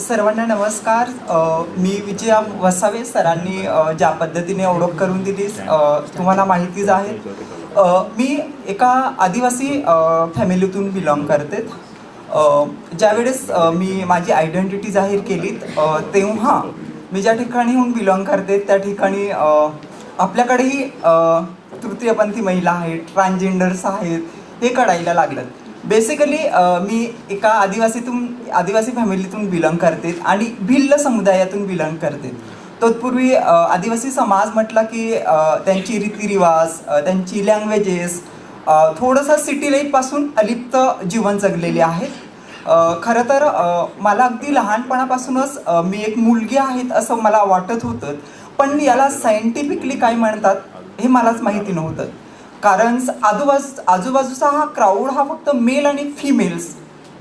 सर्वांना नमस्कार. मी विजया वसावे सरांनी ज्या पद्धतीने ओळख करून दिली तुम्हाला माहितीच आहे. मी एका आदिवासी फॅमिलीतून बिलॉंग करते. ज्यावेळेस मी माझी आयडेंटिटी जाहीर केलीत तेव्हा मी ज्या ठिकाणीहून बिलॉंग करते त्या ठिकाणी आपल्याकडेही तृतीयपंथी महिला आहेत ट्रान्सजेंडर्स आहेत हे कळायला लागलं. बेसिकली मी एका आदिवासीतून आदिवासी फॅमिलीतून बिलॉंग करते आणि भिल्ल समुदायातून बिलॉंग करते. तत्पूर्वी आदिवासी समाज म्हटला की त्यांची रीतिरिवाज त्यांची लँग्वेजेस थोडंसं सिटी लाईफपासून अलिप्त जीवन जगलेले आहेत. खरं तर मला अगदी लहानपणापासूनच मी एक मुलगी आहेत असं मला वाटत होतं. पण याला सायंटिफिकली काय म्हणतात हे मलाच माहिती नव्हतं. कारण आजूबाज आजूबाजूचा हा क्राऊड हा फक्त मेल आणि फिमेल्स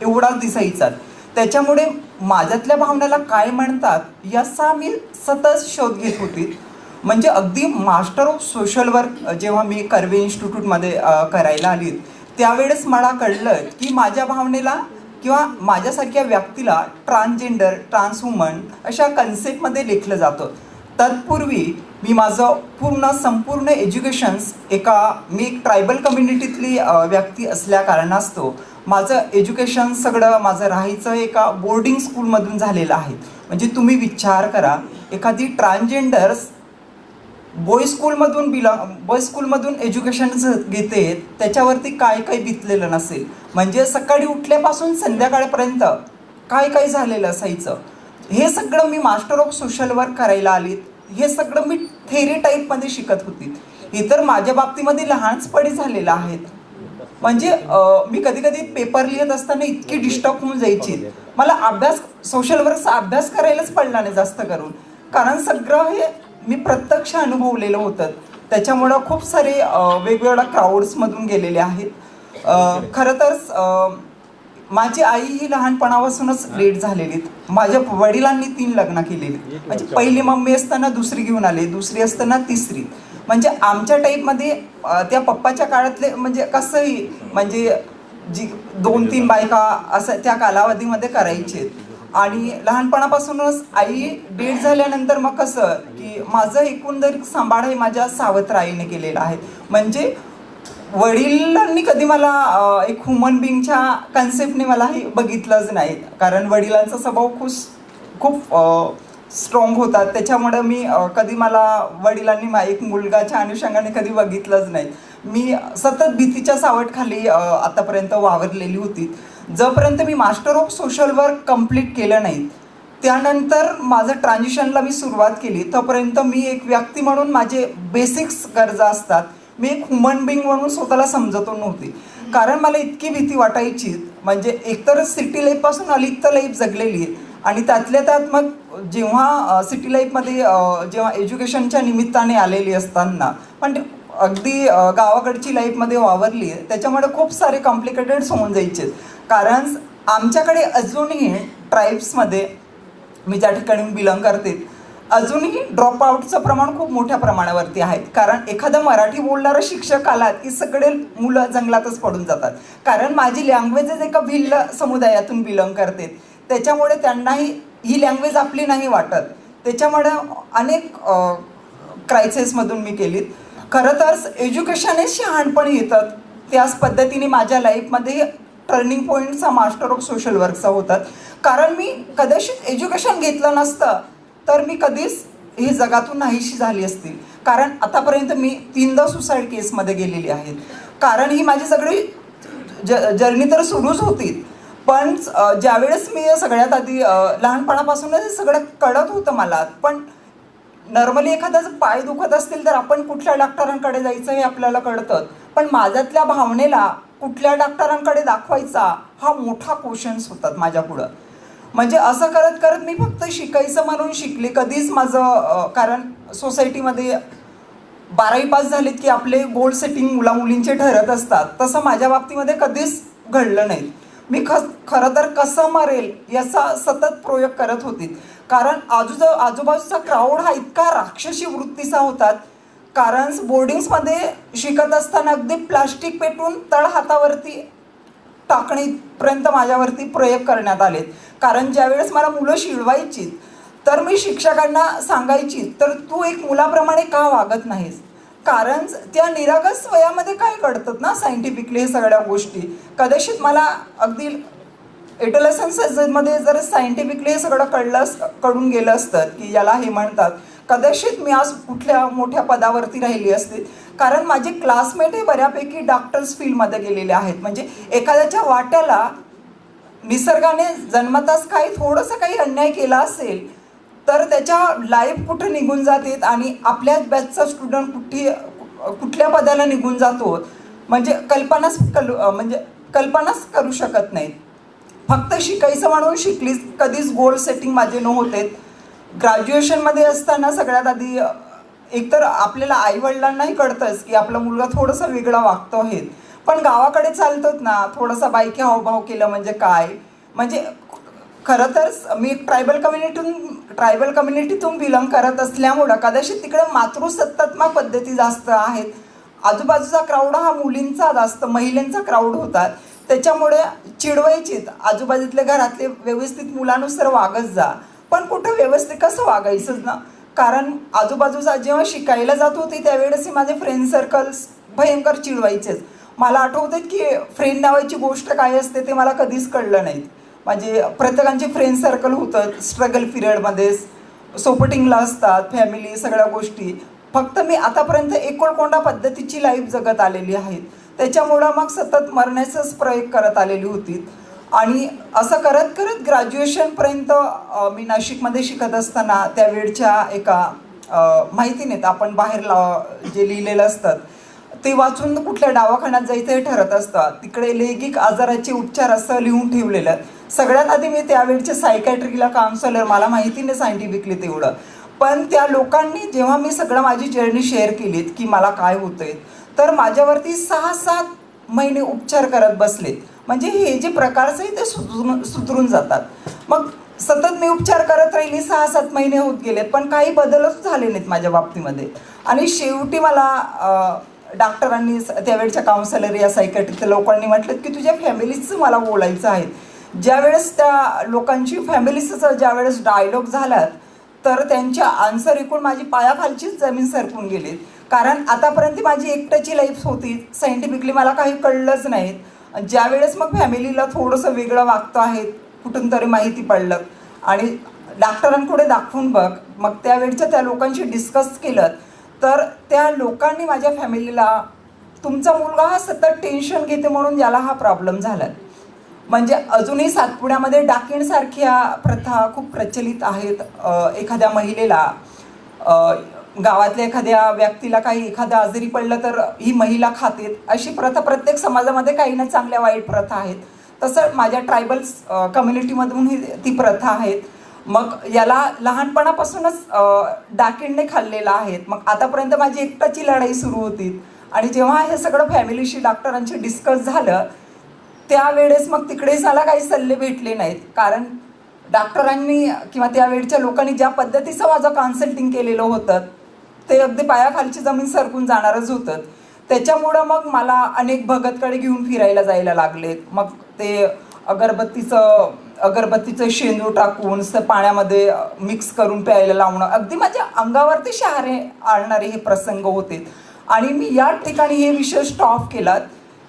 एवढाच दिसायचा. त्याच्यामुळे माझ्यातल्या भावनेला काय म्हणतात याचा मी सतत शोध घेत होती. म्हणजे अगदी मास्टर ऑफ सोशल वर्क जेव्हा मी कर्वे इन्स्टिट्यूटमध्ये करायला आली त्यावेळेस मला कळलं की माझ्या भावनेला किंवा माझ्यासारख्या व्यक्तीला ट्रान्सजेंडर ट्रान्सवुमन अशा कन्सेप्टमध्ये लेखलं जातं. तत्पूर्वी मी माझं पूर्ण संपूर्ण एज्युकेशन्स एका मी एक ट्रायबल कम्युनिटीतली व्यक्ती असल्या कारणास्तव माझं एज्युकेशन सगळं माझं राहायचं एका बोर्डिंग स्कूलमधून झालेलं आहे. म्हणजे तुम्ही विचार करा एखादी ट्रान्सजेंडर्स बॉय स्कूलमधून बिला बॉय स्कूलमधून एज्युकेशन घेते त्याच्यावरती काय काय बितलेलं नसेल. म्हणजे सकाळी उठल्यापासून संध्याकाळपर्यंत काय काय झालेलं असायचं? हे सगळं मी मास्टर ऑफ सोशल वर्क करायला आलीत. हे सगळं मी थेरी टाईपमध्ये शिकत होती. हे तर माझ्या बाबतीमध्ये लहानचपणी झालेलं आहेत म्हणजे मी कधी कधी पेपर लिहित असताना इतकी डिस्टर्ब होऊन जायची. मला अभ्यास सोशल वर्कचा अभ्यास करायलाच पडला नाही जास्त करून. कारण सगळं हे मी प्रत्यक्ष अनुभवलेलं होतं. त्याच्यामुळं खूप सारे वेगवेगळ्या क्राऊड्समधून गेलेले आहेत. खरं तर माझी आई ही लहानपणापासूनच लेट झालेली माझ्या वडिलांनी तीन लग्न केलेली. म्हणजे पहिली मम्मी असताना दुसरी घेऊन आले दुसरी असताना तिसरी. म्हणजे आमच्या टाईपमध्ये त्या पप्पाच्या काळातले म्हणजे कसंही म्हणजे जी दोन तीन बायका असं त्या कालावधीमध्ये करायचे. आणि लहानपणापासूनच आई डेट झाल्यानंतर मग कसं की माझं एकंदरीत सांभाळ हे माझ्या सावत्र आईने केलेलं आहे. म्हणजे वडिलांनी कधी मला एक ह्युमन बिंगच्या कन्सेप्टने मलाही बघितलंच नाही. कारण वडिलांचा स्वभाव खूप खूप स्ट्रॉंग होता. त्याच्यामुळं मी कधी मला वडिलांनी मा एक मुलगाच्या अनुषंगाने कधी बघितलंच नाही. मी सतत भीतीच्या सावटखाली आतापर्यंत वावरलेली होती. जोपर्यंत मी master of social work complete केलं नाही त्यानंतर माझं ट्रान्झिशनला मी सुरुवात केली. तोपर्यंत मी एक व्यक्ती म्हणून माझे बेसिक्स गरजा असतात. मी एक ह्युमन बिंग म्हणून स्वतःला समजतो नव्हती. कारण मला इतकी भीती वाटायची म्हणजे एकतर सिटी लाईफपासून अलिप्त लाईफ जगलेली आहे. आणि त्यातल्या त्यात मग जेव्हा सिटी लाईफमध्ये जेव्हा एज्युकेशनच्या निमित्ताने आलेली असताना पण अगदी गावाकडची लाईफमध्ये वावरली आहे त्याच्यामुळे खूप सारे कॉम्प्लिकेटेड्स होऊन जायचे. कारण आमच्याकडे अजूनही ट्राईब्समध्ये मी ज्या ठिकाणी बिलॉंग करते अजूनही ड्रॉपआउटचं प्रमाण खूप मोठ्या प्रमाणावरती आहे. कारण एखादा मराठी बोलणारं शिक्षक आला की सगळे मुलं जंगलातच पडून जातात. कारण माझी लँग्वेजच एका भिल्ल समुदायातून बिलॉंग करते. त्याच्यामुळे त्यांनाही ही लँग्वेज आपली नाही वाटत. त्याच्यामुळे अनेक क्रायसिसमधून मी केलीत. खरं तर एज्युकेशन हे शहाणपणी येतात त्याच पद्धतीने माझ्या लाईफमध्ये टर्निंग पॉईंटचा मास्टर ऑफ सोशल वर्कचा होतात. कारण मी कदाचित एज्युकेशन घेतलं नसतं तर मी कधीच ही जगातून नाहीशी झाली असती कारण आतापर्यंत मी तीनदा सुसाईड केसमध्ये गेलेली आहे कारण ही माझी सगळी ज जर्नी तर सुरूच होती. पण ज्यावेळेस मी सगळ्यात आधी लहानपणापासूनच हे सगळं कळत होतं मला. पण नॉर्मली एखाद्याचं पाय दुखत असतील तर आपण कुठल्या डॉक्टरांकडे जायचं हे आपल्याला कळतं. पण माझ्यातल्या भावनेला कुठल्या डॉक्टरांकडे दाखवायचा हा मोठा क्वेश्चन्स होतात माझ्या पुढं म्हणजे असं करत करत मी फक्त शिकायचं म्हणून शिकले. कधीच माझं कारण सोसायटीमध्ये बारावी पास झालेत की आपले गोल सेटिंग मुला मुलींचे ठरत असतात. तसं माझ्या बाबतीमध्ये कधीच घडलं नाही. मी ख खरं तर कसं मरेल याचा सतत प्रयोग करत होती. कारण आजूज आजूबाजूचा क्राऊड हा इतका राक्षसी वृत्तीचा होता. कारण बोर्डिंग्समध्ये शिकत असताना अगदी प्लास्टिक पेटून तळ हातावरती टाकणे पर्यंत माझ्यावरती प्रयोग करण्यात आलेत. कारण ज्यावेळेस मला मुलं शिळवायची तर मी शिक्षकांना सांगायची तर तू एक मुलाप्रमाणे का वागत नाहीस? कारण त्या निरागस वयामध्ये काय कळतात ना सायंटिफिकली हे सगळ्या गोष्टी? कदाचित मला अगदी एडोलेसन्समध्ये जर सायंटिफिकली हे सगळं कळलं कळून गेलं असतं की याला हे म्हणतात. कदाचित मी आज कुठल्या मोठ्या पदावरती राहिली असते. कारण माझे क्लासमेट हे बऱ्यापैकी डॉक्टर्स फील्डमध्ये गेलेले आहेत. म्हणजे एखाद्याच्या वाट्याला निसर्गाने जन्मताच काही थोडंसं काही अन्याय केला असेल तर त्याच्या लाईफ कुठं निघून जाते आणि आपल्याच बॅचचा स्टुडंट कुठे कुठल्या पदाला निघून जातो म्हणजे कल्पनाच कल म्हणजे कल्पनाच करू शकत नाहीत. फक्त शिकायचं म्हणून शिकलीच कधीच गोल सेटिंग माझे नव्हते ग्रॅज्युएशनमध्ये असताना सगळ्यात आधी एकतर आपल्याला आईवडिलांनाही कळतंच की आपला मुलगा थोडासा वेगळा वागतो आहे. पण गावाकडे चालतोच ना थोडासा बायकी हावभाव केलं म्हणजे काय? म्हणजे खरं तर मी ट्रायबल कम्युनिटीतून ट्रायबल कम्युनिटीतून बिलॉंग करत असल्यामुळं कदाचित तिकडे मातृसत्तात्मक पद्धती जास्त आहेत. आजूबाजूचा क्राऊड हा मुलींचा जास्त महिलांचा क्राऊड होता. त्याच्यामुळे चिडवायचीत. आजूबाजूतल्या घरातले व्यवस्थित मुलानुसार वागत जा. पण कुठं व्यवस्थित कसं वागायचंच ना? कारण आजूबाजूचा जेव्हा शिकायला जात होते त्यावेळेस माझे फ्रेंड सर्कल्स भयंकर चिडवायचेच मला आठवतं की फ्रेंड नावाची गोष्ट काय असते ते मला कधीच कळलं नाही म्हणजे प्रत्येकांचे फ्रेंड सर्कल होतं स्ट्रगल पिरियडमध्ये सोपटिंगला असतात फॅमिली सगळ्या गोष्टी. फक्त मी आतापर्यंत एकोणकोंडा पद्धतीची लाईफ जगत आलेली आहे. त्याच्यामुळं मग सतत मरण्याचाच प्रयोग करत आलेली होती. आणि असं करत करत ग्रॅज्युएशनपर्यंत मी नाशिकमध्ये शिकत असताना त्यावेळच्या एका अ, माहिती नाहीत आपण बाहेर ला जे लिहिलेलं असतात ते वाचून कुठल्या दवाखान्यात जायचं हे ठरत असतं. तिकडे लैंगिक आजाराचे उपचार असं लिहून ठेवलेलं. सगळ्यात आधी मी त्यावेळचे सायकॅट्रिकला काउन्सलर मला माहिती नाही सायंटिफिकली तेवढं. पण त्या लोकांनी जेव्हा मी सगळं माझी जर्नी शेअर केलीत की मला काय होतंय तर माझ्यावरती सहा सात महिने उपचार करत बसलेत. म्हणजे हे जे प्रकारचं आहे ते सुधरून सुधरून जातात. मग सतत मी उपचार करत राहिली सहा सात महिने होत गेलेत पण काही बदलच झाले नाहीत माझ्या बाबतीमध्ये. आणि शेवटी मला डॉक्टरांनी स- त्यावेळच्या काउन्सलर या सायकॅट्रिक लोकांनी म्हटलं की तुझ्या फॅमिलीचं मला बोलायचं आहे. ज्यावेळेस त्या लोकांची फॅमिलीचं ज्यावेळेस डायलॉग झालात तर त्यांच्या आन्सर ऐकून माझी पायाखालचीच जमीन सरकून गेली. कारण आतापर्यंत माझी एकट्याची लाईफ होती. सायंटिफिकली मला काही कळलंच नाहीत ज्यावेळेस मग फॅमिलीला थोडंसं वेगळं वागतं आहे कुठून तरी माहिती पडलं. आणि डॉक्टरांकडे दाखवून बघ मग त्यावेळच्या त्या लोकांशी डिस्कस केलं तर त्या लोकांनी माझ्या फॅमिलीला तुमचा मुलगा हा सतत टेन्शन घेते म्हणून याला हा प्रॉब्लेम झाला. म्हणजे अजूनही सातपुड्यामध्ये डाकिणसारख्या प्रथा खूप प्रचलित आहेत एखाद्या महिलेला. गावातल्या एखाद्या व्यक्तीला काही एखादं आजारी पडलं तर ही महिला खातेत अशी प्रथा प्रत्येक समाजामध्ये काही ना चांगल्या वाईट प्रथा आहेत. तसं माझ्या ट्रायबल कम्युनिटीमधून ही ती प्रथा आहेत. मग याला लहानपणापासूनच अ, डाकिणने खाल्लेला आहेत. मग आतापर्यंत माझी एकटाची लढाई सुरू होती. आणि जेव्हा हे सगळं फॅमिलीशी डॉक्टरांशी डिस्कस झालं त्यावेळेस मग तिकडे मला काही सल्ले भेटले नाहीत. कारण डॉक्टरांनी किंवा त्यावेळच्या लोकांनी ज्या पद्धतीचं माझं कन्सल्टिंग केलेलं होतं ते अगदी पायाखालची जमीन सरकून जाणारच होतं त्याच्यामुळं मग मला अनेक भगतकडे घेऊन फिरायला जायला लागलेत. मग ते अगरबत्तीचं अगरबत्तीचं शेंदू टाकून स पाण्यामध्ये मिक्स करून प्यायला लावणं. अगदी माझ्या अंगावरती शहारे आणणारे हे प्रसंग होते. आणि मी या ठिकाणी हे विषय स्टॉप केलात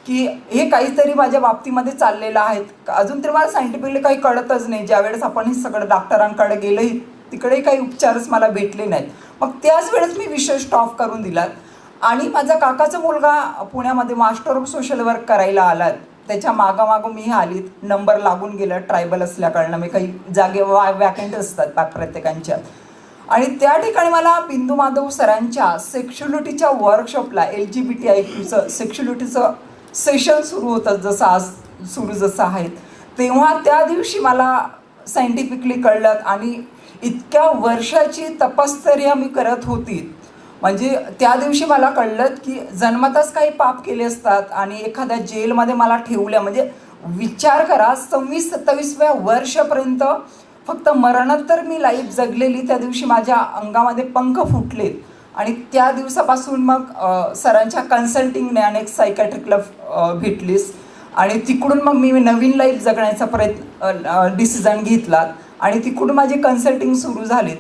की हे काहीतरी माझ्या बाबतीमध्ये चाललेलं आहे. अजून तरी मला सायंटिफिकली काही कळतच नाही. ज्यावेळेस आपण हे सगळं डॉक्टरांकडे गेलंही तिकडे काही उपचारच मला भेटले नाहीत. मग त्याच वेळेस मी विषय स्टॉप करून दिलात. आणि माझा काकाचा मुलगा पुण्यामध्ये मास्टर ऑफ सोशल वर्क करायला आलात. त्याच्या मागामागं मी आलीत नंबर लागून गेला. ट्रायबल असल्याकारणानं मी काही जागे वा वॅकंट असतात प्रत्येकांच्या. आणि त्या ठिकाणी मला बिंदू माधव सरांच्या सेक्शुलिटीच्या वर्कशॉपला L G B T I क्यूचं सेक्शुलिटीचं सेशन सुरू होतं जसं आज सुरू जसं आहे तेव्हा त्या दिवशी मला सायंटिफिकली कळलं आणि इतक्या वर्षाची तपश्चर्या मी करत होती. म्हणजे त्या दिवशी मला कळलं की जन्मताच काही पाप केले असतात आणि एखाद्या जेलमध्ये मला ठेवल्या. म्हणजे विचार करा सव्वीस सत्तावीसव्या वर्षापर्यंत फक्त मरणात मी लाईफ जगलेली त्या दिवशी माझ्या अंगामध्ये पंख फुटलेत. आणि त्या दिवसापासून मग सरांच्या कन्सल्टिंगने अनेक सायकॅट्रिकला भेटलीस. आणि तिकडून मग मी नवीन लाईफ जगण्याचा प्रयत्न डिसिजन घेतला आणि तिकडून माझी कन्सल्टिंग सुरू झाली.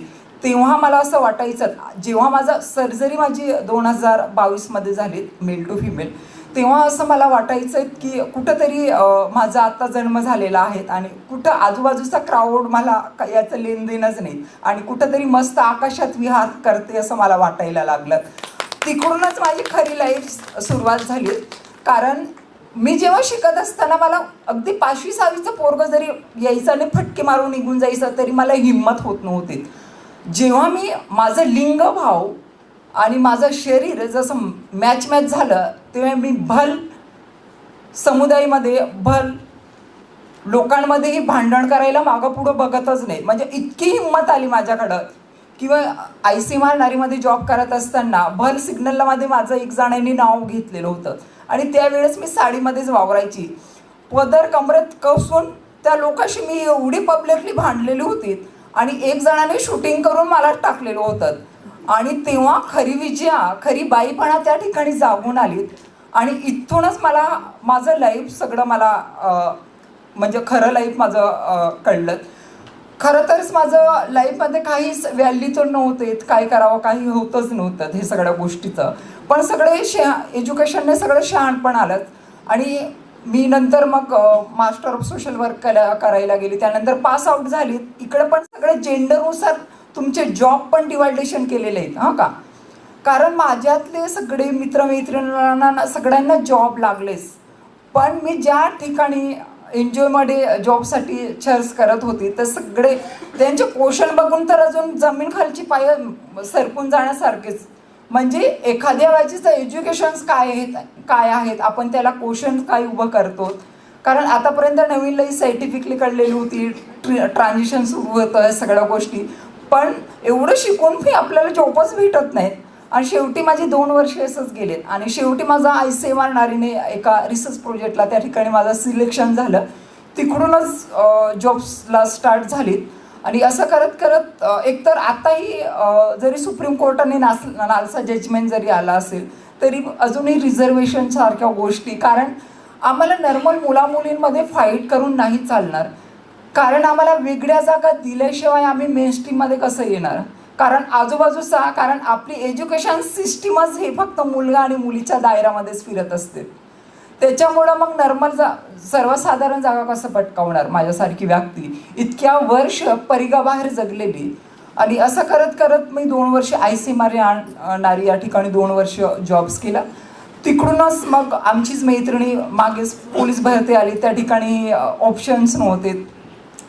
तेव्हा मला असं वाटायचं जेव्हा माझा सर्जरी माझी दोन हजार बावीसमध्ये झाली मेल टू फिमेल तेव्हा असं मला वाटायचं की कुठंतरी माझा आता जन्म झालेला आहे आणि कुठं आजूबाजूचा क्राऊड मला का- याचं लेनदेनच नाही. आणि कुठंतरी मस्त आकाशात विहार करते असं मला वाटायला लागलं. तिकडूनच माझी खरी लाईफ सुरुवात झाली. कारण मी जेव्हा शिकत असताना मला अगदी पाचवी सहावीचं पोरग जरी यायचं आणि फटके मारून निघून जायचं तरी मला हिंमत होत नव्हती. जेव्हा मी माझं लिंग भाव आणि माझं शरीर जसं मॅच मॅच झालं तेव्हा मी भल समुदायामध्ये भल लोकांमध्येही भांडण करायला मागं पुढं बघतच नाही. म्हणजे इतकी हिंमत आली माझ्याकडं. किंवा आय सी नारीमध्ये जॉब करत असताना भल सिग्नलला मध्ये माझं एक जणांनी नाव घेतलेलं होतं. आणि त्यावेळेस मी साडीमध्येच वावरायची. पदर कमरेत कसून त्या लोकांशी मी एवढी पब्लिकली भांडलेली होती आणि एक जणाने शूटिंग करून मला टाकलेलं होतं. आणि तेव्हा खरी विजया खरी बाईपणा त्या ठिकाणी जागून आलीत आणि इथूनच मला माझं लाईफ सगळं मला म्हणजे खरं लाईफ माझं कळलं. खरं तरच माझं लाईफमध्ये काहीच व्हॅल्यू तर नव्हतेत काय करावं काही होतच नव्हतं हे सगळ्या गोष्टीचं. पण सगळे शहा एज्युकेशनने सगळं शहाणपण आलं आणि मी नंतर मग मास्टर ऑफ सोशल वर्क करा करायला गेली. त्यानंतर पास आउट झाली. इकडे पण सगळे जेंडरनुसार तुमचे जॉब पण डिवायडेशन केलेले आहेत हां का? कारण माझ्यातले सगळे मित्रमैत्रिणींना सगळ्यांना जॉब लागलेच. पण मी ज्या ठिकाणी एनजीओमध्ये जॉबसाठी चर्च करत होती. तर सगळे त्यांचे पोषण बघून तर अजून जमीन खालची पाय सरकून जाण्यासारखेच. म्हणजे एखाद्या वेळेचं एज्युकेशन्स काय आहेत काय आहेत आपण त्याला क्वेश्चन काय उभं करतो. कारण आतापर्यंत नवीन लई सायंटिफिकली कळलेली होती ट्रान्झिशन सुरू होतं सगळ्या गोष्टी. पण एवढं शिकून मी आपल्याला जॉबच भेटत नाहीत. आणि शेवटी माझी दोन वर्ष असंच गेलेत आणि शेवटी माझा आय सी एम आर नारीने एका रिसर्च प्रोजेक्टला त्या ठिकाणी माझं सिलेक्शन झालं. तिकडूनच जॉब्सला स्टार्ट झालीत. आणि असं करत करत एकतर आताही जरी सुप्रीम कोर्टाने नास नालसा जजमेंट जरी आला असेल तरी अजूनही रिझर्वेशन सारख्या गोष्टी. कारण आम्हाला नॉर्मल मुलामुलींमध्ये फाईट करून नाही चालणार. कारण आम्हाला वेगळ्या जागा दिल्याशिवाय आम्ही मेन स्ट्रीममध्ये कसं येणार? कारण आजूबाजूचा कारण आपली एज्युकेशन सिस्टीमच हे फक्त मुलगा आणि मुलीच्या दायरामध्येच फिरत असते. त्याच्यामुळं मग नॉर्मल जा सर्वसाधारण जागा कसं पटकावणार माझ्यासारखी व्यक्ती? इतक्या वर्ष परिगाबाहेर जगलेली. आणि असं करत करत मी दोन वर्ष आय सी मारे आणणारी या ठिकाणी दोन वर्ष जॉब्स केला तिकडूनच मग आमचीच मैत्रिणी मागेच पोलीस भरती आली. त्या ठिकाणी ऑप्शन्स नव्हते.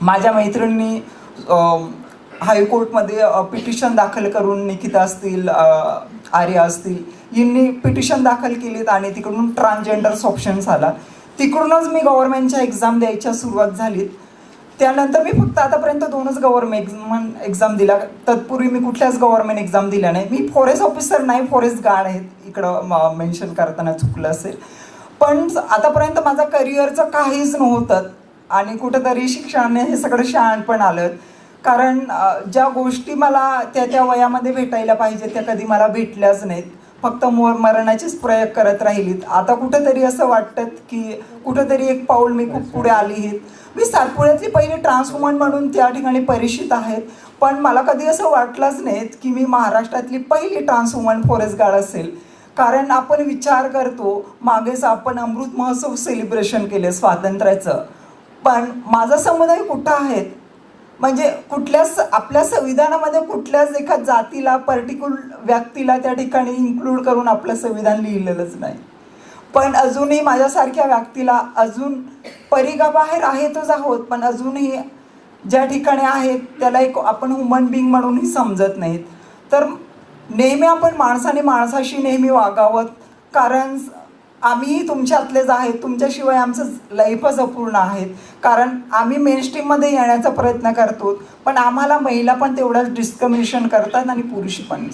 माझ्या मैत्रिणींनी हायकोर्टमध्ये पिटिशन दाखल करून निकिता असतील आर्या असतील यांनी पिटिशन दाखल केलीत आणि तिकडून ट्रान्सजेंडर्स ऑप्शन आला. तिकडूनच मी गव्हर्नमेंटच्या एक्झाम द्यायच्या सुरुवात झालीत. त्यानंतर मी फक्त आतापर्यंत दोनच गव्हर्नमेंट एक्झाम एक्झाम दिला. तत्पूर्वी मी कुठल्याच गव्हर्नमेंट एक्झाम दिल्या नाही. मी फॉरेस्ट ऑफिसर नाही फॉरेस्ट गार्ड आहेत. इकडं मेन्शन करताना चुकलं असेल. पण आतापर्यंत माझा करिअरचं काहीच नव्हतं. आणि कुठंतरी शिक्षणाने हे सगळं शहाणपण आलं. कारण ज्या गोष्टी मला त्या त्या वयामध्ये भेटायला पाहिजे त्या कधी मला भेटल्याच नाहीत. फक्त मोर मरणाचेच प्रयोग करत राहिलीत. आता कुठंतरी असं वाटतं की कुठंतरी एक पाऊल मी खूप पुढे आली आहेत मी सातपुड्यातली पहिली ट्रान्सवुमन म्हणून त्या ठिकाणी परिचित आहेत. पण मला कधी असं वाटलंच नाहीत की मी महाराष्ट्रातली पहिली ट्रान्सवुमन फॉरेस्ट गार्ड असेल. कारण आपण विचार करतो मागेच आपण अमृत महोत्सव सेलिब्रेशन केले स्वातंत्र्याचं. पण माझा समुदाय कुठं आहेत म्हणजे कुठल्याच आपल्या संविधानामध्ये कुठल्याच एका जातीला पर्टिक्युलर व्यक्तीला त्या ठिकाणी इन्क्लूड करून आपलं संविधान लिहिलेलंच नाही. पण अजूनही माझ्यासारख्या व्यक्तीला अजून परिघाबाहेर आहेतच आहोत पण अजूनही ज्या ठिकाणी आहेत त्याला एक आपण ह्युमन बिंग म्हणूनही समजत नाहीत. तर नेहमी आपण माणसाने माणसाशी नेहमी वागावं कारण आम्ही तुमच्यातलेच आहेत. तुमच्याशिवाय आमचं लाईफच अपूर्ण आहेत. कारण आम्ही मेनस्ट्रीममध्ये येण्याचा प्रयत्न करतो. पण आम्हाला महिला पण तेवढंच डिस्कमिनेशन करतात आणि पुरुष पण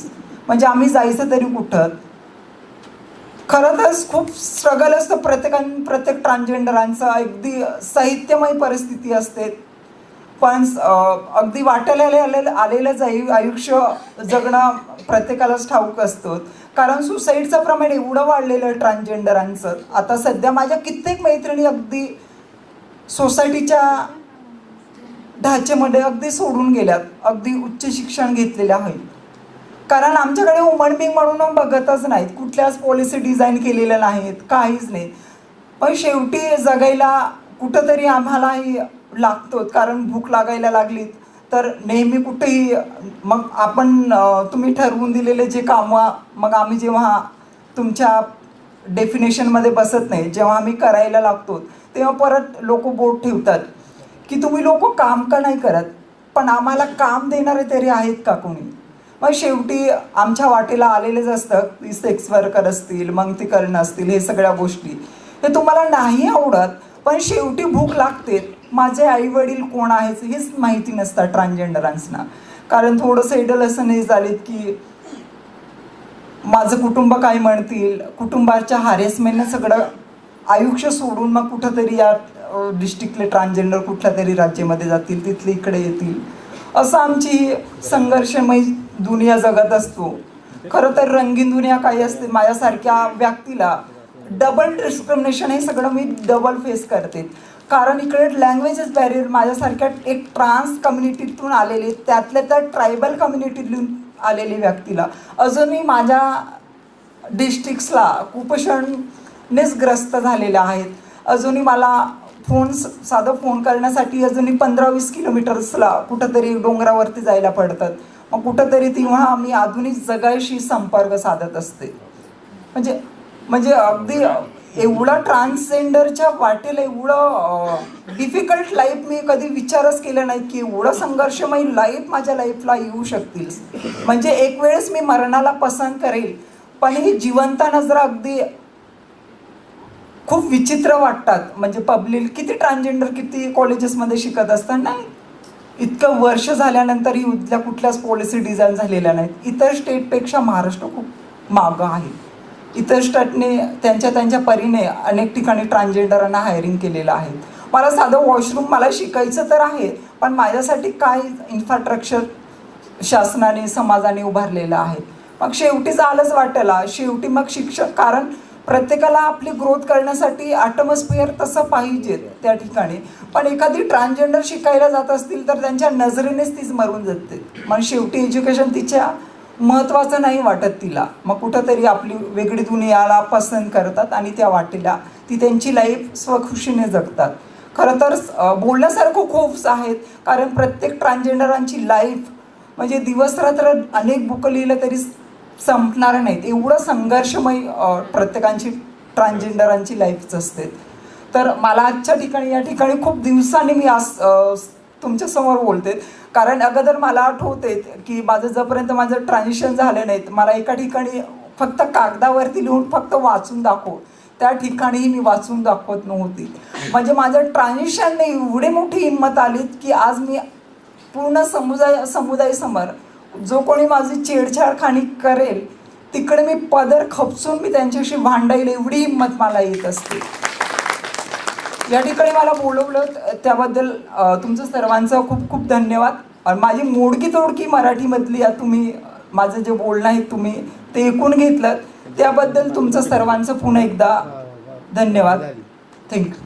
म्हणजे आम्ही जायचं तरी कुठं? खरं तर खूप स्ट्रगल असतं. प्रत्येकां प्रत्येक ट्रान्सजेंडरांचं अगदी साहित्यमय परिस्थिती असते. पण अगदी वाटेला आलेलं आलेलंच आयुष्य जगणं प्रत्येकालाच ठाऊक असतं. कारण सुसाईडचं प्रमाण एवढं वाढलेलं ट्रान्सजेंडरांचं. आता सध्या माझ्या कित्येक मैत्रिणी अगदी सोसायटीच्या ढाचेमध्ये अगदी सोडून गेल्यात. अगदी उच्च शिक्षण घेतलेलं आहे कारण आमच्याकडे वुमन बिंग म्हणून बघतच नाहीत. कुठल्याच पॉलिसी डिझाईन केलेल्या नाहीत. काहीच नाही. पण शेवटी जगायला कुठंतरी आम्हालाही लागतोच कारण भूक लागायला लागलीत. तर नेहमी कुठेही मग आपण तुम्ही ठरवून दिलेले जे कामं मग आम्ही जेव्हा तुमच्या डेफिनेशनमध्ये बसत नाही जेव्हा आम्ही करायला लागतो तेव्हा परत लोक बोट ठेवतात की तुम्ही लोक काम का नाही करत? पण आम्हाला काम देणारे तरी आहेत का कोणी? मग शेवटी आमच्या वाटेला आलेलेच असतं ती सेक्स वर्कर असतील मग ती करणं असतील हे सगळ्या गोष्टी. हे तुम्हाला नाही आवडत पण शेवटी भूक लागते. माझे आई वडील कोण आहेत हेच माहिती नसतात ट्रान्सजेंडरांसना कारण थोडंसं एडल असं नाही झालेत की माझं कुटुंब काय म्हणतील कुटुंबाच्या हॅरेसमेंटनं सगळं आयुष्य सोडून मग कुठंतरी या डिस्ट्रिक्टले ट्रान्सजेंडर कुठल्या तरी राज्यामध्ये जातील तिथले इकडे येतील. असं आमची संघर्षमय दुनिया जगत असतो. खरं तर रंगीन दुनिया काही असते माझ्यासारख्या व्यक्तीला डबल डिस्क्रिमिनेशन हे सगळं मी डबल फेस करते. कारण इकडे लँग्वेजेस बॅरियर माझ्यासारख्या एक ट्रान्स कम्युनिटीतून आलेले त्यातल्या त्या ट्रायबल कम्युनिटीतून आलेले व्यक्तीला. अजूनही माझ्या डिस्ट्रिक्ट्सला कुपोषणनेच ग्रस्त झालेल्या आहेत. अजूनही मला फोन साधं फोन करण्यासाठी अजूनही पंधरा वीस किलोमीटर्सला कुठंतरी डोंगरावरती जायला पडतात. मग कुठंतरी तेव्हा मी आधुनिक जगाशी संपर्क साधत असते. म्हणजे म्हणजे अगदी एवढं ट्रान्सजेंडरच्या वाटेला एवढं डिफिकल्ट लाईफ मी कधी विचारच केला नाही की एवढं संघर्षमय लाईफ माझ्या लाईफला येऊ शकतील. म्हणजे एक वेळेस मी मरणाला पसंत करेल पण ही जिवंत नजर अगदी खूप विचित्र वाटतात. म्हणजे पब्लिक किती ट्रान्सजेंडर किती कॉलेजेसमध्ये शिकत असतात नाही इतकं वर्ष झाल्यानंतरही उद्या कुठल्याच पॉलिसी डिझाईन झालेल्या नाहीत. इतर स्टेटपेक्षा महाराष्ट्र खूप मागं आहे. इतर स्टेटने त्यांच्या त्यांच्या परीने अनेक ठिकाणी ट्रान्सजेंडरांना हायरिंग केलेलं आहे. मला साधं वॉशरूम मला शिकायचं तर आहे पण माझ्यासाठी काय इन्फ्रास्ट्रक्चर शासनाने समाजाने उभारलेलं आहे? मग शेवटी झालंच वाटला. शेवटी मग शिक्षक कारण प्रत्येकाला आपली ग्रोथ करण्यासाठी ॲटमॉस्फिअर तसं पाहिजे त्या ठिकाणी. पण एखादी ट्रान्सजेंडर शिकायला जात असतील तर त्यांच्या नजरेनेच तीच मरून जाते. मग शेवटी एज्युकेशन तिच्या महत्त्वाचं नाही वाटत तिला. मग कुठंतरी आपली वेगळी दुनियाला पसंत करतात आणि त्या वाटेला ती त्यांची लाईफ स्वखुशीने जगतात. खरं तर बोलण्यासारखं खूपच आहेत कारण प्रत्येक ट्रान्सजेंडरांची लाईफ म्हणजे दिवसरात्र अनेक बुकं लिहिलं तरी संपणार नाहीत. एवढं संघर्षमय प्रत्येकांची ट्रान्सजेंडरांची लाईफच असते. तर मला आजच्या ठिकाणी या ठिकाणी खूप दिवसांनी मी आज तुमच्यासमोर बोलते. कारण अगोदर मला आठवते की माझं जोपर्यंत माझं ट्रान्झिशन झालं नाही मला एका ठिकाणी फक्त कागदावरती लिहून फक्त वाचून दाखव. त्या ठिकाणीही मी वाचून दाखवत नव्हती. म्हणजे माझं ट्रान्झिशनने एवढी मोठी हिंमत आली की आज मी पूर्ण समुदाय समुदायासमोर जो कोणी माझी छेडछाडखाणी करेल तिकडे मी पदर खपसून मी त्यांच्याशी भांडायला एवढी हिंमत मला येत असते. या ठिकाणी मला बोलवलं त्याबद्दल तुमचं सर्वांचं खूप खूप धन्यवाद. माझी मोडकी तोडकी मराठीमधली या तुम्ही माझं जे बोलणं आहे तुम्ही ते ऐकून घेतलं. त्याबद्दल तुमचं सर्वांचं पुन्हा एकदा धन्यवाद. थँक्यू